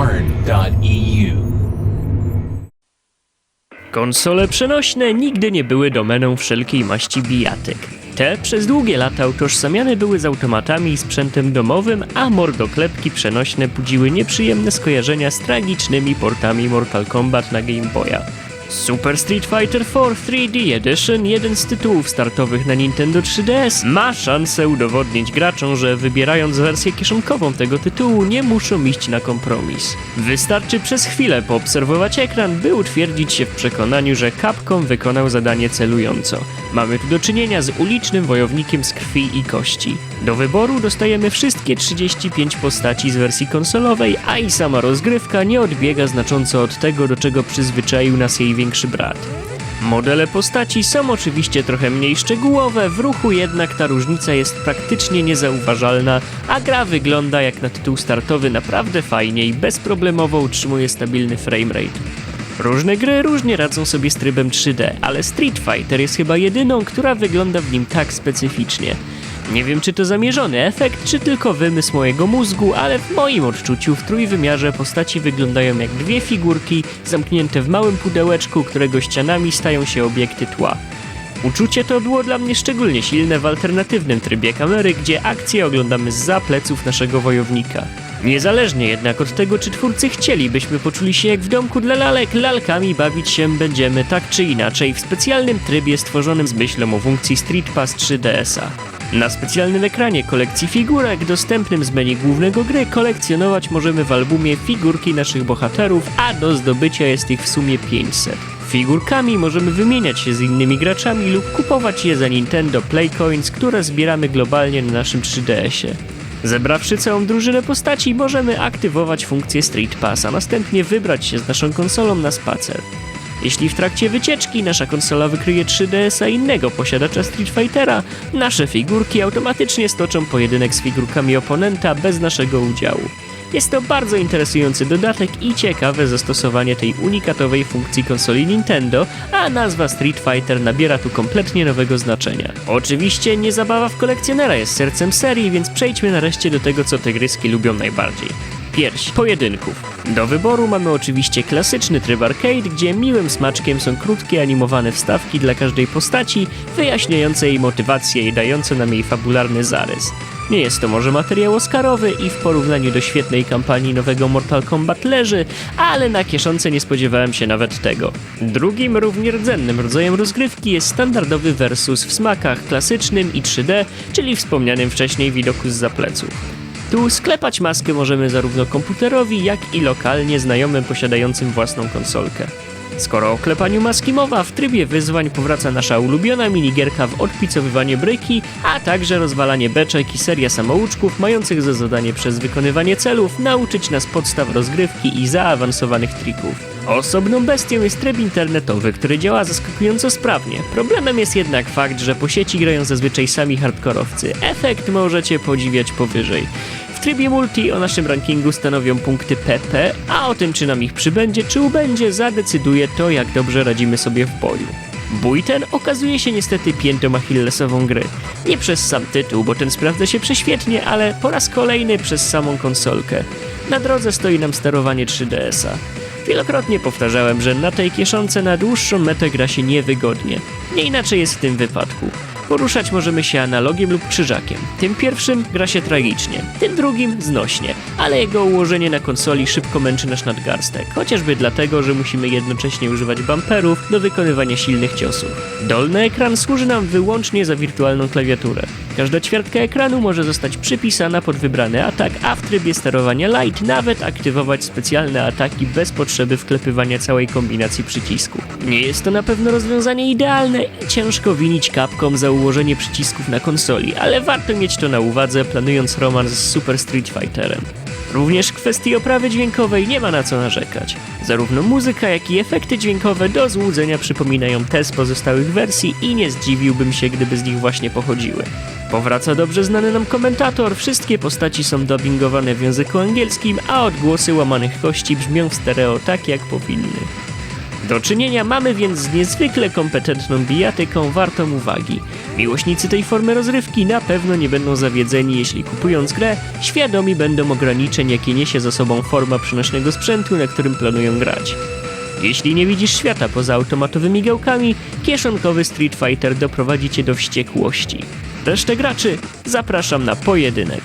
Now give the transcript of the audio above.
arn.eu. Konsole przenośne nigdy nie były domeną wszelkiej maści bijatek. Te przez długie lata utożsamiane były z automatami i sprzętem domowym, a mordoklepki przenośne budziły nieprzyjemne skojarzenia z tragicznymi portami Mortal Kombat na Game Boya. Super Street Fighter 4 3D Edition, jeden z tytułów startowych na Nintendo 3DS, ma szansę udowodnić graczom, że wybierając wersję kieszonkową tego tytułu nie muszą iść na kompromis. Wystarczy przez chwilę poobserwować ekran, by utwierdzić się w przekonaniu, że Capcom wykonał zadanie celująco. Mamy tu do czynienia z ulicznym wojownikiem z krwi i kości. Do wyboru dostajemy wszystkie 35 postaci z wersji konsolowej, a i sama rozgrywka nie odbiega znacząco od tego, do czego przyzwyczaił nas jej większy brat. Modele postaci są oczywiście trochę mniej szczegółowe, w ruchu jednak ta różnica jest praktycznie niezauważalna, a gra wygląda jak na tytuł startowy naprawdę fajnie i bezproblemowo utrzymuje stabilny framerate. Różne gry różnie radzą sobie z trybem 3D, ale Street Fighter jest chyba jedyną, która wygląda w nim tak specyficznie. Nie wiem, czy to zamierzony efekt, czy tylko wymysł mojego mózgu, ale w moim odczuciu w trójwymiarze postaci wyglądają jak dwie figurki zamknięte w małym pudełeczku, którego ścianami stają się obiekty tła. Uczucie to było dla mnie szczególnie silne w alternatywnym trybie kamery, gdzie akcję oglądamy z pleców naszego wojownika. Niezależnie jednak od tego, czy twórcy chcieli, byśmy poczuli się jak w domku dla lalek, lalkami bawić się będziemy tak czy inaczej w specjalnym trybie stworzonym z myślą o funkcji Street Pass 3DS-a. Na specjalnym ekranie kolekcji figurek, dostępnym z menu głównego gry, kolekcjonować możemy w albumie figurki naszych bohaterów, a do zdobycia jest ich w sumie 500. Figurkami możemy wymieniać się z innymi graczami lub kupować je za Nintendo Playcoins, które zbieramy globalnie na naszym 3DS-ie. Zebrawszy całą drużynę postaci, możemy aktywować funkcję Street Pass, a następnie wybrać się z naszą konsolą na spacer. Jeśli w trakcie wycieczki nasza konsola wykryje 3DS-a innego posiadacza Street Fightera, nasze figurki automatycznie stoczą pojedynek z figurkami oponenta bez naszego udziału. Jest to bardzo interesujący dodatek i ciekawe zastosowanie tej unikatowej funkcji konsoli Nintendo, a nazwa Street Fighter nabiera tu kompletnie nowego znaczenia. Oczywiście nie zabawa w kolekcjonera jest sercem serii, więc przejdźmy nareszcie do tego, co te gryski lubią najbardziej. Pierś pojedynków. Do wyboru mamy oczywiście klasyczny tryb arcade, gdzie miłym smaczkiem są krótkie animowane wstawki dla każdej postaci, wyjaśniające jej motywację i dające nam jej fabularny zarys. Nie jest to może materiał oscarowy i w porównaniu do świetnej kampanii nowego Mortal Kombat leży, ale na kieszonce nie spodziewałem się nawet tego. Drugim, równie rdzennym rodzajem rozgrywki jest standardowy versus w smakach klasycznym i 3D, czyli wspomnianym wcześniej widoku z zapleców. Tu sklepać maskę możemy zarówno komputerowi, jak i lokalnie znajomym posiadającym własną konsolkę. Skoro o klepaniu maski mowa, w trybie wyzwań powraca nasza ulubiona minigierka w odpicowywanie bryki, a także rozwalanie beczek i seria samouczków mających za zadanie przez wykonywanie celów nauczyć nas podstaw rozgrywki i zaawansowanych trików. Osobną bestią jest tryb internetowy, który działa zaskakująco sprawnie. Problemem jest jednak fakt, że po sieci grają zazwyczaj sami hardkorowcy. Efekt możecie podziwiać powyżej. Trybie multi o naszym rankingu stanowią punkty PP, a o tym czy nam ich przybędzie czy ubędzie zadecyduje to jak dobrze radzimy sobie w boju. Bój ten okazuje się niestety piętą achillesową gry. Nie przez sam tytuł, bo ten sprawdza się prześwietnie, ale po raz kolejny przez samą konsolkę. Na drodze stoi nam sterowanie 3DS-a. Wielokrotnie powtarzałem, że na tej kieszonce na dłuższą metę gra się niewygodnie. Nie inaczej jest w tym wypadku. Poruszać możemy się analogiem lub krzyżakiem. Tym pierwszym gra się tragicznie, tym drugim znośnie, ale jego ułożenie na konsoli szybko męczy nasz nadgarstek, chociażby dlatego, że musimy jednocześnie używać bumperów do wykonywania silnych ciosów. Dolny ekran służy nam wyłącznie za wirtualną klawiaturę. Każda ćwiartka ekranu może zostać przypisana pod wybrany atak, a w trybie sterowania Light nawet aktywować specjalne ataki bez potrzeby wklepywania całej kombinacji przycisków. Nie jest to na pewno rozwiązanie idealne i ciężko winić kapkom za ułożenie przycisków na konsoli, ale warto mieć to na uwadze planując romans z Super Street Fighterem. Również w kwestii oprawy dźwiękowej nie ma na co narzekać. Zarówno muzyka, jak i efekty dźwiękowe do złudzenia przypominają te z pozostałych wersji i nie zdziwiłbym się, gdyby z nich właśnie pochodziły. Powraca dobrze znany nam komentator, wszystkie postaci są dubbingowane w języku angielskim, a odgłosy łamanych kości brzmią w stereo tak jak powinny. Do czynienia mamy więc z niezwykle kompetentną bijatyką wartą uwagi. Miłośnicy tej formy rozrywki na pewno nie będą zawiedzeni, jeśli kupując grę, świadomi będą ograniczeń, jakie niesie za sobą forma przenośnego sprzętu, na którym planują grać. Jeśli nie widzisz świata poza automatowymi gałkami, kieszonkowy Street Fighter doprowadzi cię do wściekłości. Resztę graczy zapraszam na pojedynek.